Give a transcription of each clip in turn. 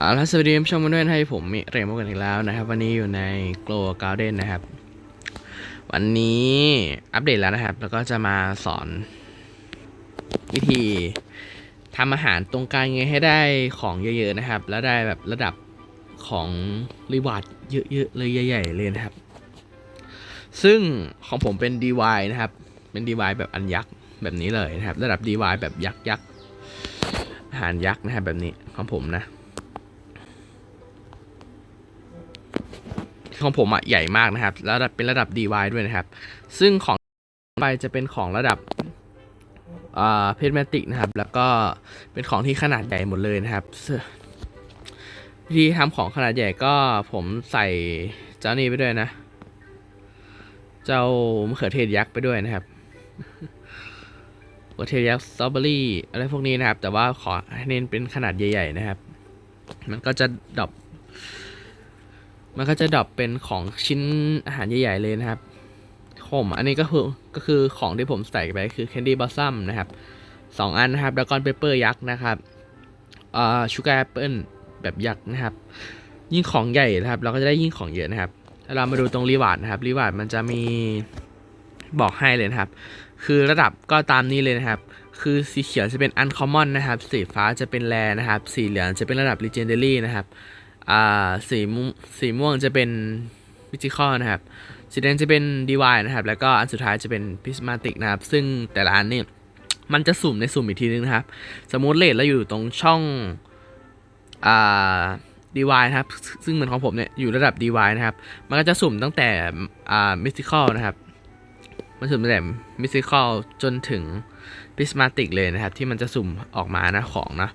เอาละสวัสดีผู้ชมกันด้วยนะครับผมมิเรมกันอีกแล้วนะครับ วันนี้อยู่ใน Glow Garden นะครับ วันนี้อัปเดตแล้วนะครับ แล้วก็จะมาสอน วิธีทำอาหารตรงกลางยังไงให้ได้ของเยอะๆนะครับ แล้วได้แบบระดับของรีวาร์ดเยอะๆเลยใหญ่ๆเลยนะครับ ซึ่งของผมเป็น DY นะครับ เป็น DY แบบอันยักษ์แบบนี้เลยนะครับ ระดับ DY แบบยักษ์ยักษ์อาหารยักษ์นะครับแบบนี้ของผมนะ ของผมอะใหญ่มากนะครับแล้วเป็นระดับ DY ด้วยนะครับ ซึ่งของไปจะเป็นของระดับอ่าเพจแมติกนะครับ แล้วก็เป็นของที่ขนาดใหญ่หมดเลยนะครับวิธีทำของขนาดใหญ่ก็ผมใส่เจ้านี้ไปด้วยนะ เจ้ามะเขือเทศยักษ์ไปด้วยนะครับมะเขือเทศยักษ์สตรอเบอรี่อะไรพวกนี้นะครับ แต่ว่าขอให้เน้นเป็นขนาดใหญ่ ๆ นะครับ มันก็จะดรอป มันก็จะดรอปเป็นของชิ้นอาหารใหญ่ ๆ เลยนะครับผมอันนี้ก็คือก็คือของที่ผมใส่ไปคือ Candy Blossom นะครับสองอันนะครับ Dragon Pepper ยักษ์นะครับอ่า Sugar Apple แบบยักษ์นะครับ ยิ่งของใหญ่นะครับ เราก็จะได้ยิ่งของเยอะนะครับถ้าเรามาดูตรงรีวาร์ดนะครับรีวาร์ดมันจะมีบอกให้เลยนะครับ คือระดับก็ตามนี้เลยนะครับ คือสีเขียวจะเป็น Uncommon นนะครับ สีฟ้าจะเป็น Rare นะครับ สีเหลืองจะเป็นระดับ Legendary นะครับ อ่าสีม่วงสีม่วงจะเป็นวิจิคอลนะครับ สีแดงจะเป็นดีวายนะครับ แล้วก็อันสุดท้ายจะเป็นพิสมาติกนะครับ ซึ่งแต่ละอันนี่มันจะสุ่มในสุ่มอีกทีนึงนะครับ สมมติเลทเราอยู่ตรงช่องอ่าดีวายนะครับ ซึ่งเหมือนของผมเนี่ยอยู่ระดับดีวายนะครับ มันก็จะสุ่มตั้งแต่อ่ามิสติคอลนะครับ มันสุ่มตั้งแต่มิสติคอลจนถึงพิสมาติกเลยนะครับ ที่มันจะสุ่มออกมานะของนะ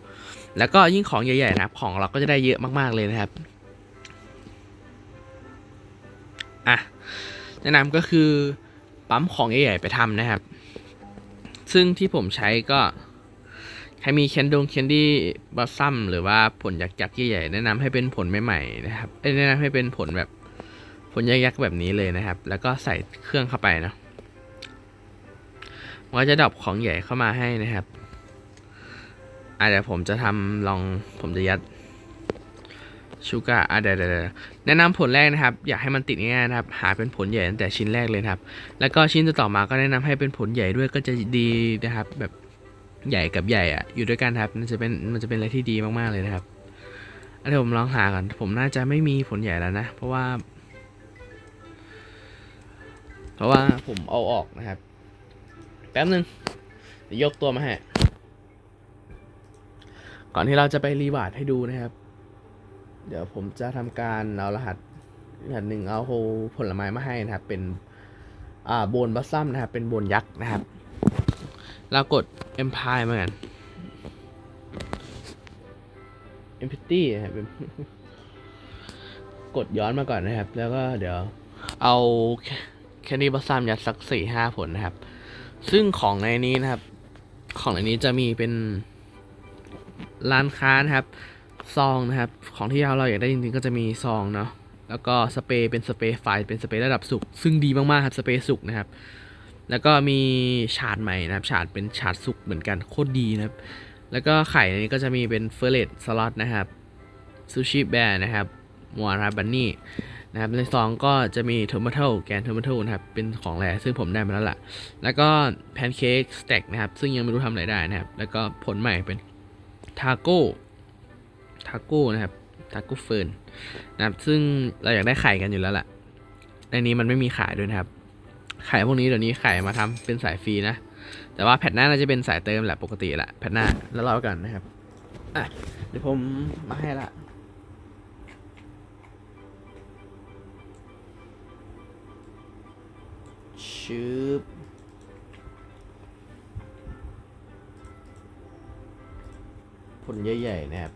แล้วก็ยิ่งของใหญ่ๆนะครับของเราก็จะได้เยอะมากๆเลยนะครับอะแนะนำก็คือปั๊มของใหญ่ๆไปทำนะครับ ซึ่งที่ผมใช้ก็ใครมีแคนดงแคนดี้บัสซัมหรือว่าผลยักษ์ๆใหญ่ๆแนะนำให้เป็นผลใหม่ๆนะครับแนะนำให้เป็นผลแบบผลยักษ์แบบนี้เลยนะครับ แล้วก็ใส่เครื่องเข้าไปนะมันก็จะดรอปของใหญ่เข้ามาให้นะครับ อะเดี๋ยวผมจะทำลองผมจะยัดชูการ์อะเดี๋ยวเดี๋ยวแนะนำผลแรกนะครับ อยากให้มันติดง่ายๆนะครับ หาเป็นผลใหญ่ตั้งแต่ชิ้นแรกเลยครับ แล้วก็ชิ้นต่อๆมาก็แนะนำให้เป็นผลใหญ่ด้วยก็จะดีนะครับ แบบใหญ่กับใหญ่อะอยู่ด้วยกันครับมันจะเป็นมันจะเป็นอะไรที่ดีมากๆเลยนะครับอะเดี๋ยวผมลองหาก่อนผมน่าจะไม่มีผลใหญ่แล้วนะ เพราะว่า เพราะว่าผมเอาออกนะครับ แป๊บนึงยกตัวมาให้ ก่อนที่เราจะไปรีวาร์ดให้ดูนะครับ เดี๋ยวผมจะทำการเอารหัสรหัสหนึ่งเอาโฮผลไม้มาให้นะครับ เป็นอ่าโบนบัสซัมนะครับ เป็นโบนยักษ์นะครับ เรากด Empire มากัน Empty นะครับกดย้อนมาก่อนนะครับ แล้วก็เดี๋ยวเอาแคนดี้บัสซัมยัดสักสี่ห้าผลนะครับ ซึ่งของในนี้นะครับ ของในนี้จะมีเป็น ร้านค้านะครับซองนะครับ ของที่เราอยากได้จริงๆก็จะมีซองเนาะแล้วก็สเปรย์เป็นสเปรย์ไฟเป็นสเปรย์ระดับสุกซึ่งดีมากๆครับสเปรย์สุกนะครับ แล้วก็มีฉาดใหม่นะครับฉาดเป็นฉาดสุกเหมือนกันโคตรดีนะครับ แล้วก็ไข่ในนี้ก็จะมีเป็นเฟรเลตสล็อตนะครับซูชิแบร์นะครับมัวราบันนี่นะครับในซองก็จะมีโทมาโต้แกนโทมาโต้นะครับเป็นของแร่ซึ่งผมได้มาแล้วล่ะ แล้วก็แพนเค้กสเต็กนะครับซึ่งยังไม่รู้ทำอะไรได้นะครับ แล้วก็ผลใหม่เป็น ทาโก้ทาโก้นะครับทาโก้เฟิร์นนะครับซึ่งเราอยากได้ไข่กันอยู่แล้วแหละในนี้มันไม่มีขายด้วยนะครับ ไข่พวกนี้เดี๋ยวนี้ไข่มาทำเป็นสายฟรีนะ แต่ว่าแพทหน้าน่าจะเป็นสายเติมแหละปกติแหละแพทหน้าแล้วรอกันนะครับอะเดี๋ยวผมมาให้ละชืบ ผลใหญ่ๆนะครับ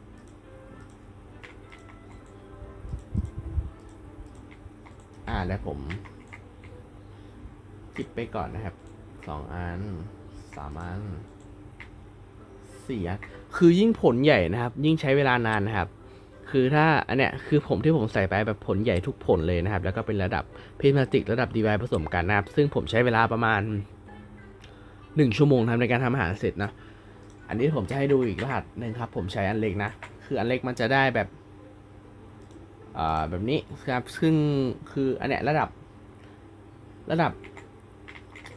อ่าแล้วผมคิดไปก่อนนะครับสองอันสามอันสี่อันคือยิ่งผลใหญ่นะครับ ยิ่งใช้เวลานานนะครับ คือถ้าอันเนี้ยคือผมที่ผมใส่ไปแบบผลใหญ่ทุกผลเลยนะครับ แล้วก็เป็นระดับเพสมาติกระดับดีไวผสมกันนะครับ ซึ่งผมใช้เวลาประมาณหนึ่งชั่วโมงทำในการทำอาหารเสร็จนะ อันนี้ผมจะให้ดูอีกรหัสหนึ่งครับ ผมใช้อันเล็กนะ คืออันเล็กมันจะได้แบบแบบนี้ครับ ซึ่งคืออันเนี้ยระดับ ระดับ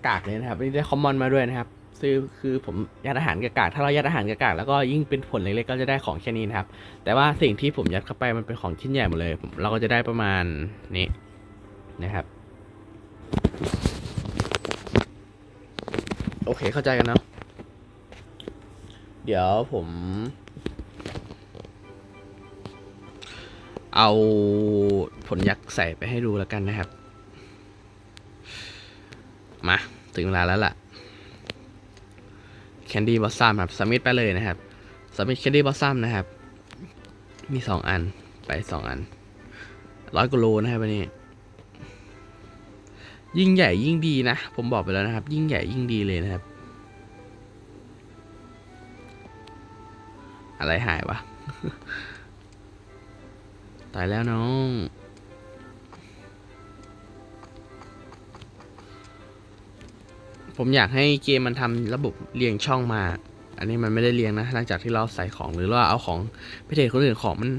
กากเลยนะครับนี่ได้คอมมอนมาด้วยนะครับซึ่งคือผมยัดอาหารกับกากถ้าเรายัดอาหารกับกากแล้วก็ยิ่งเป็นผลเล็กๆก็จะได้ของแค่นี้นะครับ แต่ว่าสิ่งที่ผมยัดเข้าไปมันเป็นของชิ้นใหญ่หมดเลย เราก็จะได้ประมาณนี้นะครับ โอเคเข้าใจกันเนาะ เดี๋ยวผม เอาผลยักษ์ใส่ไปให้ดูแล้วกันนะครับ มา ถึงเวลาแล้วล่ะแคนดี้บอสซัมครับสมิธไปเลยนะครับสมิธแคนดี้บอสซัมนะครับ มีสองอันไปสองอันร้อยกิโลนะครับวันนี้ ยิ่งใหญ่ยิ่งดีนะ ผมบอกไปแล้วนะครับ ยิ่งใหญ่ยิ่งดีเลยนะครับ อะไรหายวะ ตายแล้วน้อง ผมอยากให้เกมมันทำระบบเรียงช่องมา อันนี้มันไม่ได้เรียงนะ หลังจากที่เราใส่ของหรือว่าเอาของไปเทรดคนอื่นของมัน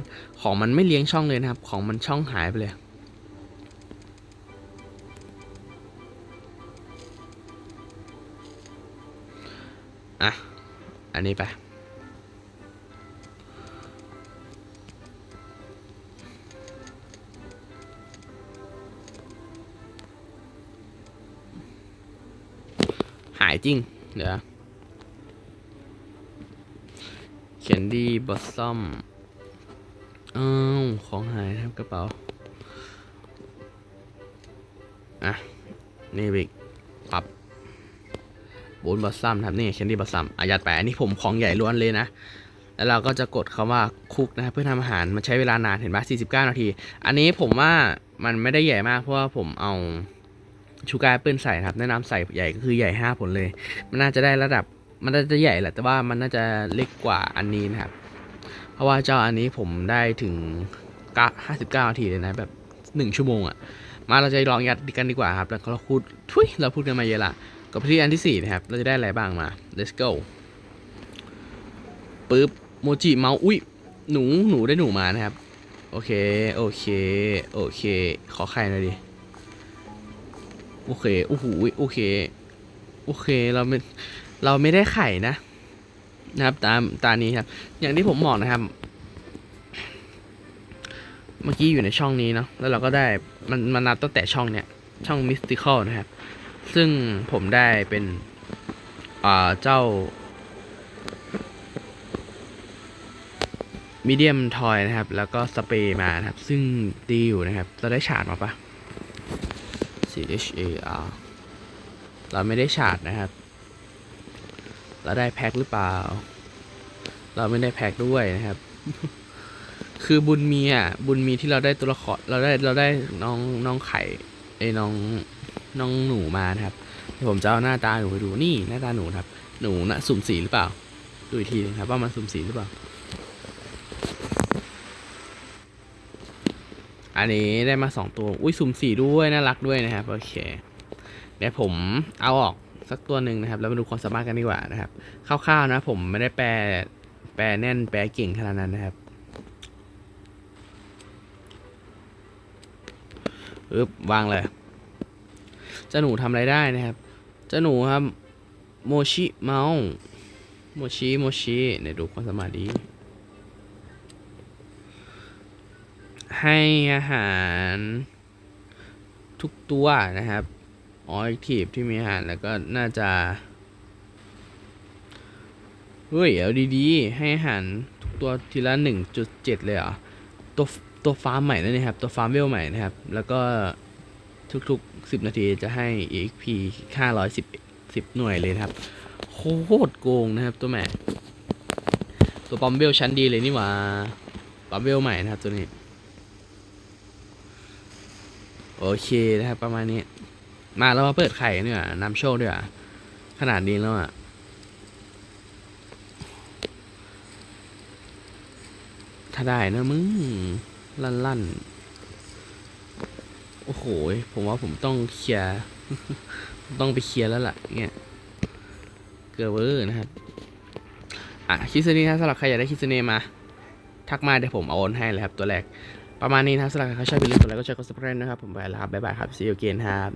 ของมันไม่เลี้ยงช่องเลยนะครับ ของมันช่องหายไปเลยอะ อันนี้ไปายจริง เดี๋ยวเขียนดีบอสซัมอ้าวของหายนะครับกระเป๋า อะ นี่บิกปรับบูนบอสซัมครับนี่เคนดี้บอสซัมอายัดไปอันนี้ผมของใหญ่ล้วนเลยนะ แล้วเราก็จะกดคำว่าคุกนะเพื่อทำอาหารมันใช้เวลานานเห็นปะ49 นาที อันนี้ผมว่ามันไม่ได้ใหญ่มากเพราะว่าผมเอา ชูการ์แอปเปิลใส่ครับแนะนำใส่ใหญ่ก็คือใหญ่ 5 ผลเลย มันน่าจะได้ระดับมันน่าจะใหญ่แหละแต่ว่ามันน่าจะเล็กกว่าอันนี้นะครับ เพราะว่าเจ้าอันนี้ผมได้ถึง59นาทีเลยนะแบบ 1 ชั่วโมงอะมาเราจะลองยัดกันดีกว่าครับแล้วเราพูดทุยเราพูดกันมาเยอะละกับที่อันที่4นะครับเราจะได้อะไรบ้างมา let's go ปึ๊บโมจิเมาส์อุ้ยหนูหนูได้หนูมานะครับ โอเค โอเค โอเค ขอไข่หน่อยดิ โอเคโอ้โหโอเค โอเคเราไม่เราไม่ได้ไข่นะ นะครับ ตามตานี้ครับ อย่างที่ผมบอกนะครับ เมื่อกี้อยู่ในช่องนี้เนาะแล้วเราก็ได้มันมันนับตั้งแต่ช่องเนี้ยช่อง Mystical นะครับ ซึ่งผมได้เป็นอ่าเจ้ามีเดียมทอยนะครับ แล้วก็สเปรย์มานะครับ ซึ่งดีอยู่นะครับ เราได้ฉาดมาปะ C H A R เราไม่ได้ฉาดนะครับ เราได้แพ็คหรือเปล่า เราไม่ได้แพ็คด้วยนะครับ คือบุญมีอะ บุญมีที่เราได้ตัวละคร เราได้ เราได้น้องน้องไข่ไอ้น้องน้องหนูมานะครับเดี๋ยวผมจะเอาหน้าตาหนูไปดูนี่หน้าตาหนูครับ หนูนะสุ่มสีหรือเปล่า ดูอีกทีนึงครับว่ามันสุ่มสีหรือเปล่า อันนี้ได้มาสองตัว อุ้ยสุ่มสีด้วยน่ารักด้วยนะครับโอเคเดี๋ยวผมเอาออกสักตัวหนึ่งนะครับ แล้วมาดูความสามารถกันดีกว่านะครับคร่าวๆนะผมไม่ได้แปลแปลแน่นแปลเก่งขนาดนั้นนะครับอึบวางเลยเจ้าหนูทำอะไรได้นะครับเจ้าหนูครับโมชิเมาส์โมชิโมชิเดี๋ยวดูความสามารถดี ให้อาหารทุกตัวนะครับออ c ทีฟที่มีอาหารแล้วก็น่าจะเฮ้ยเอาดีๆ ให้อาหารทุกตัวทีละ 1.7 เลยเหรอตัวตัวฟาร์มใหม่นั่นนะครับ ตัวฟาร์มเวลใหม่นะครับ แล้วก็ทุกๆ 10 นาทีจะให้ EXP 510 10 หน่วยเลยนะครับ โคตรโกงนะครับตัวแม่ตัวปอมเวลชั้นดีเลยนี่หว่าปอมเวลใหม่นะครับตัวนี้ โอเคนะครับประมาณนี้ มาเรามาเปิดไข่กันดีกว่านำโชคดีกว่าขนาดนี้แล้วอะถ้าได้นะมึง ลั่นลั่นโอ้โห ผมว่าผมต้องเคลียร์ ต้องไปเคลียร์แล้วล่ะ เนี่ยเกอร์เวอร์นะครับ อะคิสเน่ถ้าสำหรับใครอยากได้คิสเน่มา ทักมาเดี๋ยวผมเอาโอนให้เลยครับตัวแรก ประมาณนี้นะครับสำหรับใครเขาชอบอย่าลืมกดไลค์กดแชร์กดซับสไครต์นะครับ ผมไปแล้วครับบ๊ายบายครับ see you again ครับ